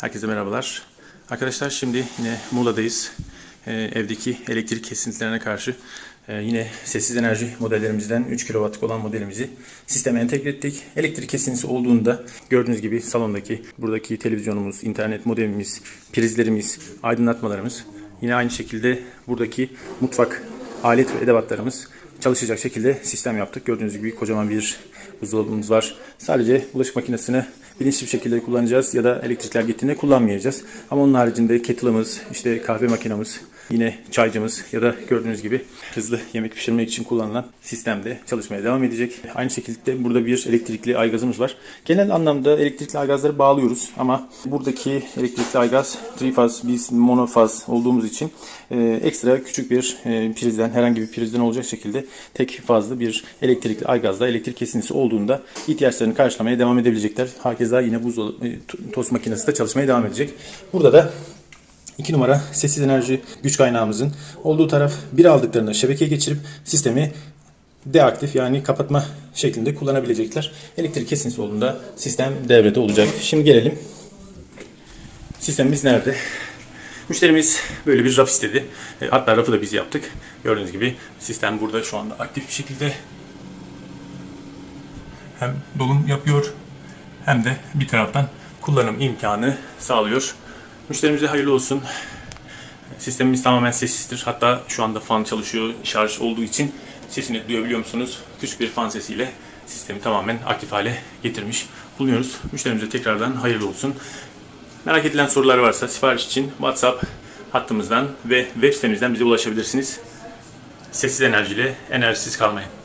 Herkese merhabalar. Arkadaşlar şimdi yine Muğla'dayız. Ee, evdeki elektrik kesintilerine karşı e, yine sessiz enerji modellerimizden 3 kW'lık olan modelimizi sisteme entegre ettik. Elektrik kesintisi olduğunda gördüğünüz gibi salondaki buradaki televizyonumuz, internet modemimiz, prizlerimiz, aydınlatmalarımız yine aynı şekilde buradaki mutfak alet ve edevatlarımız çalışacak şekilde sistem yaptık. Gördüğünüz gibi kocaman bir buzdolabımız var. Sadece bulaşık makinesini bilinçli bir şekilde kullanacağız ya da elektrikler gittiğinde kullanmayacağız. Ama onun haricinde kettle'ımız, işte kahve makinamız, yine çaycımız ya da gördüğünüz gibi hızlı yemek pişirmek için kullanılan sistemde çalışmaya devam edecek. Aynı şekilde burada bir elektrikli aygazımız var. Genel anlamda elektrikli aygazları bağlıyoruz ama buradaki elektrikli aygaz trifaz, biz monofaz olduğumuz için e, ekstra küçük bir e, prizden, herhangi bir prizden olacak şekilde tek fazlı bir elektrikli aygazla elektrik kesintisi olduğunda ihtiyaçlarını karşılamaya devam edebilecekler. Hakeza yine buzdolabı, e, to- tost makinesi de çalışmaya devam edecek. Burada da 2 numara sessiz enerji güç kaynağımızın olduğu taraf bir aldıklarında şebekeye geçirip sistemi deaktif yani kapatma şeklinde kullanabilecekler. Elektrik kesintisi olduğunda sistem devrede olacak. Şimdi gelelim Sistemimiz nerede? Müşterimiz böyle bir raf istedi. E, Hatta rafı da biz yaptık. Gördüğünüz gibi sistem burada şu anda aktif bir şekilde hem dolum yapıyor hem de bir taraftan kullanım imkanı sağlıyor. Müşterimize hayırlı olsun. Sistemimiz tamamen sessizdir. Hatta şu anda fan çalışıyor şarj olduğu için sesini duyabiliyor musunuz? Küçük bir fan sesiyle sistemi tamamen aktif hale getirmiş bulunuyoruz. Müşterimize tekrardan hayırlı olsun. Merak edilen sorular varsa sipariş için WhatsApp hattımızdan ve web sitemizden bize ulaşabilirsiniz. Sessiz enerjiyle enerjisiz kalmayın.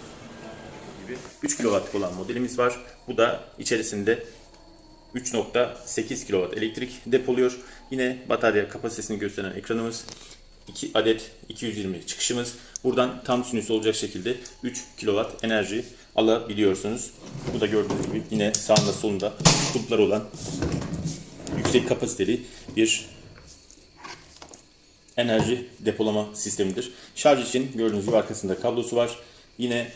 3 kW'lık olan modelimiz var. Bu da içerisinde 3.8 kW elektrik depoluyor. Yine batarya kapasitesini gösteren ekranımız. 2 adet 220 çıkışımız. Buradan tam sinüs olacak şekilde 3 kW enerji alabiliyorsunuz. Bu da gördüğünüz gibi yine sağında solunda kutupları olan yüksek kapasiteli bir enerji depolama sistemidir. Şarj için gördüğünüz gibi arkasında kablosu var. Yine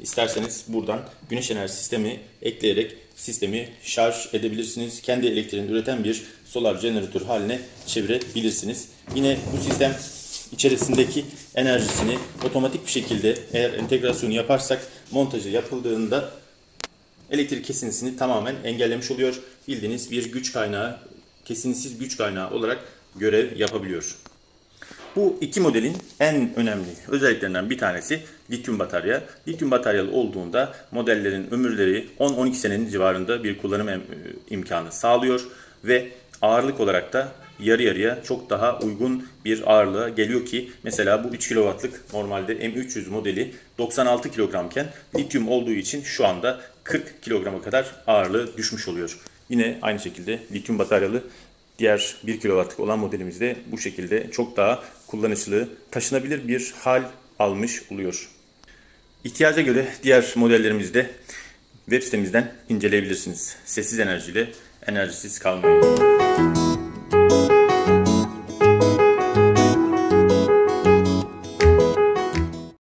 isterseniz buradan güneş enerji sistemi ekleyerek sistemi şarj edebilirsiniz. Kendi elektriğini üreten bir solar jeneratör haline çevirebilirsiniz. Yine bu sistem içerisindeki enerjisini otomatik bir şekilde eğer entegrasyonu yaparsak montajı yapıldığında elektrik kesintisini tamamen engellemiş oluyor. Bildiğiniz bir güç kaynağı, kesintisiz güç kaynağı olarak görev yapabiliyor. Bu iki modelin en önemli özelliklerinden bir tanesi lityum batarya. Lityum bataryalı olduğunda modellerin ömürleri 10-12 senenin civarında bir kullanım em- imkanı sağlıyor ve ağırlık olarak da yarı yarıya çok daha uygun bir ağırlığa geliyor ki mesela bu 3 kW'lık normalde M300 modeli 96 kilogramken lityum olduğu için şu anda 40 kilograma kadar ağırlığı düşmüş oluyor. Yine aynı şekilde lityum bataryalı diğer 1 kW'lık olan modelimizde bu şekilde çok daha kullanışlı, taşınabilir bir hal almış oluyor. İhtiyaca göre diğer modellerimizi de web sitemizden inceleyebilirsiniz. Sessiz enerjiyle enerjisiz kalmayın.